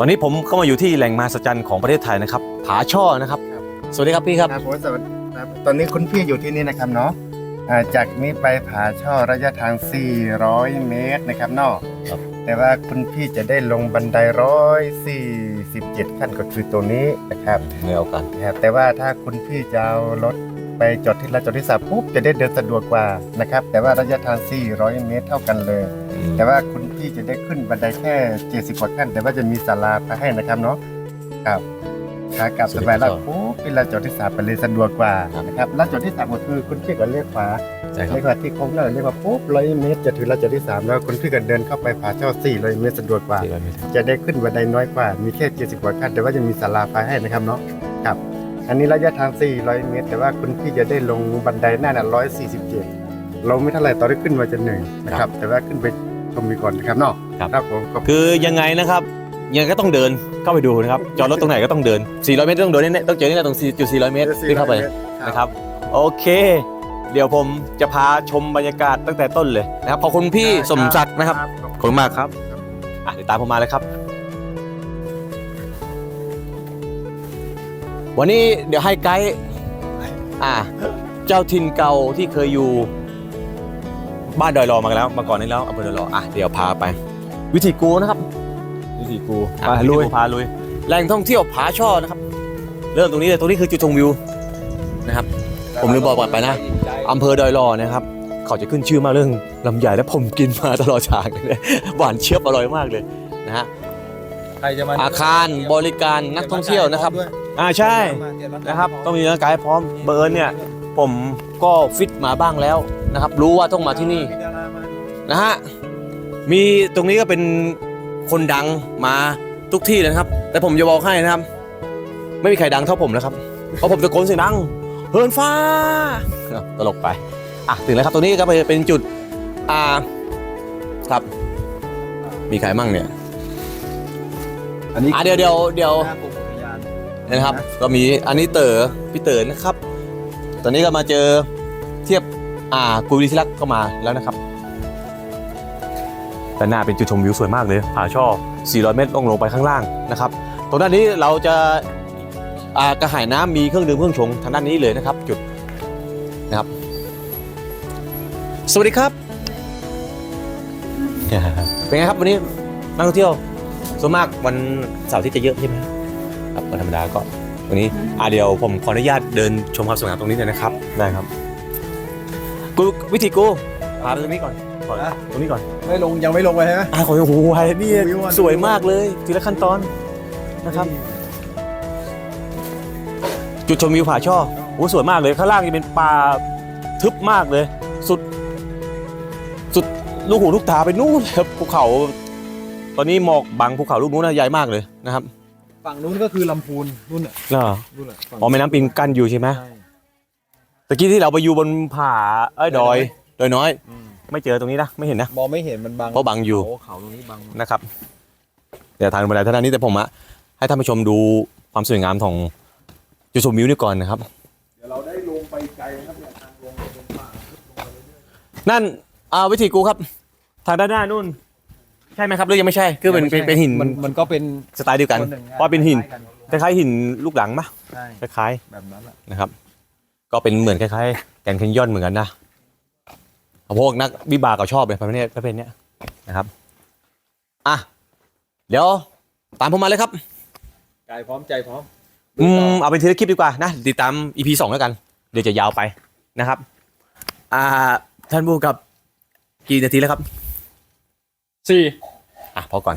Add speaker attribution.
Speaker 1: ตอนนี้ผมก็มาอยู่ที่แหล่งมหัศจรรย์ของประเทศไทยนะครับ ผาช่อนะครับ สวัสดีครับพี่ครับ
Speaker 2: ครับผมสวัสดีครับตอนนี้คุณพี่อยู่ที่นี่นะครับเนาะอ่าจากนี้ไปผาช่อระยะทาง 400 เมตรนะครับเนาะ
Speaker 1: ครับ
Speaker 2: แต่ว่าคุณพี่จะได้ลงบันไดร้อยสี่สิบเจ็ดขั้นก็คือตัวนี้นะครับ
Speaker 1: เงเอากัน
Speaker 2: นะครับแต่ว่าถ้าคุณพี่จะเอารถ ไปจอดที่ลานจอดที่สามปุ๊บจะได้เดินสะดวกกว่านะครับ แต่ว่าระยะทาง 400 เมตรเท่ากันเลย แต่ว่าคุณพี่จะได้ขึ้นบันไดแค่ 70 กว่าขั้น แต่ว่าจะมีศาลาพาให้นะครับเนาะครับขากลับ
Speaker 1: ส
Speaker 2: ส
Speaker 1: วัสดี
Speaker 2: บายแล้ว
Speaker 1: ครับ
Speaker 2: ปุ๊บเป็นลานจอดที่สามไปเลยสะดวกกว่า
Speaker 1: ครับ
Speaker 2: นะครับลานจอดที่สามก็คือคุณพี่ก็เลี้ยวขวา
Speaker 1: ใช่ครับ
Speaker 2: เลี้ยวขวาที่โค้งแล้วเลี้ยวขวาปุ๊บร้อยเมตร จะถึงลานจอดที่สามแล้วคุณพี่ก็เดินเข้าไปผาเช่า400เมตรสะดวกกว่า
Speaker 1: 400เมตร
Speaker 2: จะได้ขึ้นบันไดน้อยกว่า มีแค่70กว่าขั้นแต่ว่าจะมีศาลาพาให้นะครับเนาะครับ อันนี้ระยะทาง 400 เมตร แต่ว่าคุณพี่จะได้ลงบันไดหน้าน่ะ147 ลงไม่เท่าไหร่ตอนที่ขึ้นมาจะเหนื่อยนะครับ แต่ว่าขึ้นไปชมมีก่อนนะครับเนาะ
Speaker 1: ครับ
Speaker 2: ครับผมขอบ
Speaker 1: คือยังไงนะครับ ยังไงก็ต้องเดินเข้าไปดูนะครับ จอดรถตรงไหนก็ต้องเดิน 400 เมตรต้องเดินแน่ๆต้องเจอแน่ๆตรงจุด400 เมตรที่เข้าไปนะครับ โอเค เดี๋ยวผมจะพาชมบรรยากาศตั้งแต่ต้นเลยนะครับขอบคุณพี่สมศักดิ์นะครับขอบคุณมากครับ อะเดี๋ยวตามผมมาเลยครับ วันนี้เดี๋ยวให้ไกด์อ่าเจ้าถิ่นเก่าที่เคยอยู่บ้านดอยรอมาแล้วมาก่อนนี้แล้วอำเภอดอยรออะเดี๋ยวพาไป วิธีกูนะครับ วิธีกู
Speaker 2: ไปลุย
Speaker 1: พาลุยแหล่งท่องเที่ยวผาช่อนะครับ เริ่มตรงนี้เลยตรงนี้คือจุดชมวิวนะครับ ผมลืมบอกไปนะอำเภอดอยรอนะครับเขาจะขึ้นชื่อมากเรื่องลำไยและผมกินมาตลอดฉากเลยหวานเชียบอร่อยมากเลยนะฮะ
Speaker 3: ใครจะมา
Speaker 1: อาคารบริการนักท่องเที่ยวนะครับ อ่าใช่ นะครับต้องมีร่างกายพร้อมเบอร์เนี่ย ผมก็ฟิตมาบ้างแล้วนะครับ รู้ว่าต้องมาที่นี่นะฮะมีตรงนี้ก็เป็นคนดังมาทุกที่เลยนะครับ แต่ผมจะบอกให้นะครับ ไม่มีใครดังเท่าผมนะครับเพราะผมตะโกนเสียงดังเฮินฟ้าอะตลกไปอะถึงแล้วครับตรงนี้ก็เป็นจุดอ่าครับ มีใครมั่งเนี่ย
Speaker 3: อันนี้
Speaker 1: อะเดี๋ยวเดี๋ยวเดี๋ยว
Speaker 3: ห น้ากรมอุทยาน
Speaker 1: นะครับ ก็มีอันนี้เต๋อพี่เต๋อนะครับ ตอนนี้ก็มาเจอเทียบอ่ากุยที่รักก็มาแล้วนะครับด้านหน้าเป็นจุดชมวิวสวยมากเลยผาช่อ 400 เมตรลงลงไปข้างล่างนะครับ ตรงด้านนี้เราจะอ่ากระหายน้ำมีเครื่องดื่มเครื่องชงทางด้านนี้เลยนะครับ จุดนะครับ สวัสดีครับ เป็นไงครับวันนี้นักท่องเที่ยวส่วนมากวันเสาร์อาที่จะเยอะใช่ไหม ครับวันธรรมดาก็วันนี้อ่าเดี๋ยวผมขออนุญาตเดินชมความสวยงามตรงนี้เลยนะครับได้ครับ กูวิธีกูพาไปตรงนี้ก่อนขอตรงนี้ก่อน
Speaker 3: ไม่ลงยังไม่ลงไปใช่ไหม
Speaker 1: อ่าขอโอ้โหไฮนี่
Speaker 3: วิวอะ
Speaker 1: สวยมากเลยทีละขั้นตอนนะครับ จุดชมวิวผาช่อโอ้สวยมากเลยข้างล่างจะเป็นป่าทึบมากเลย สุด สุดลูกหูลูกตาไปนู่นเลยครับภูเขา ตอนนี้หมอกบังภูเขาลูกนู้นนะใหญ่มากเลยนะครับ
Speaker 3: ฝั่งนู้นก็คือลำพูนนู่นน่ะ
Speaker 1: เหรอ
Speaker 3: นู่นน่ะฝั่ง
Speaker 1: อ๋อแม่น้ำปิงกั้นอยู่ใช่ไหม
Speaker 3: ใช่
Speaker 1: ตะกี้ที่เราไปอยู่บนผาเอ้ยดอยดอยน้อย
Speaker 3: อืม
Speaker 1: ไม่เจอตรงนี้นะไม่เห็นนะ
Speaker 3: มองไม่เห็นมันบัง
Speaker 1: เพราะบังอยู่
Speaker 3: เขาเขาตรงนี้บัง
Speaker 1: นะครับเดี๋ยวทางบันไดท่านนี้แต่ผมอะให้ท่านผู้ชมดูความสวยงามของจุดชมวิวนี่ก่อนนะครับ
Speaker 3: เดี๋ยวเราได้ลงไปไกลนะครับเนี่ยทางลงไปเป็นป่า
Speaker 1: นั่นอ่าวิธีกูครับ ทางด้านหน้านู่น ใช่ไหมครับหรือยังไม่ใช่คือเป็นเป็นเป็นหิน
Speaker 3: มันมันก็เป็น
Speaker 1: สไตล์เดียวกัน
Speaker 3: คนหง
Speaker 1: เพราะเป็นหิน
Speaker 3: คล้ายๆ
Speaker 1: คล้ายๆหินลูกหลังปะ
Speaker 3: ใช่
Speaker 1: คล้าย
Speaker 3: แบบนั้นแหละ
Speaker 1: ๆนะครับ ก็เป็นเหมือนคล้ายๆแกรนด์แคนยอนเหมือนกันนะพวกนักวิบากก็ชอบเลยประเภทประเภทเนี้ยนะครับอะเดี๋ยวตามผมมาเลยครับ
Speaker 3: กายพร้อมใจพร้อม
Speaker 1: อืมเอาเป็นทีละคลิปดีกว่านะติดตาม EP สองแล้วกัน เดี๋ยวจะยาวไปนะครับ อ่าท่านผู้กับกี่นาทีแล้วครับ
Speaker 3: สี่
Speaker 1: อะพอก่อน